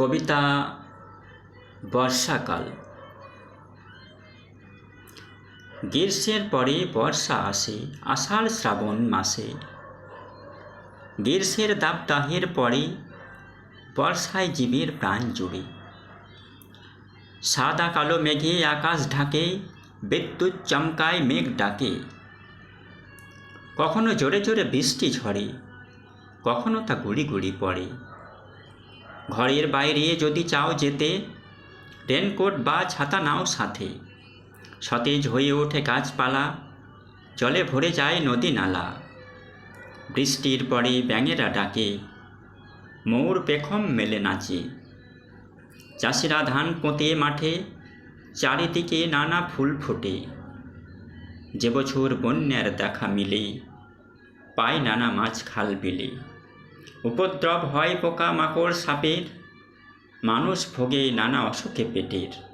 কবিতা বর্ষাকাল। গ্রীষ্মের পরে বর্ষা আসে, আষাঢ় শ্রাবণ মাসে। গ্রীষ্মের দাবদাহের পরে বর্ষায় জীবের প্রাণ জুড়ে। সাদা কালো মেঘে আকাশ ঢাকে, বিদ্যুৎ চমকায় মেঘ ডাকে। কখনো জোরে জোরে বৃষ্টি ঝরে, কখনো তা গুড়ি গুড়ি পড়ে। ঘরের বাইরে যদি চাও যেতে, রেনকোট বা ছাতা নাও সাথে। সতেজ হয়ে ওঠে গাছপালা, জলে ভরে যায় নদী নালা। বৃষ্টির পরে ব্যাঙেরা ডাকে ময়ূর পেখম মেলে নাচে। চাষিরা ধান পোঁতে মাঠে, চারিদিকে নানা ফুল ফোটে। যে বছর বন্যার দেখা মিলে, পায় নানা মাছ খাল বিলে। উপদ্রব হয় পোকা মাকড় সাপের। মানুষ ভোগে নানা অসুখে পেটের।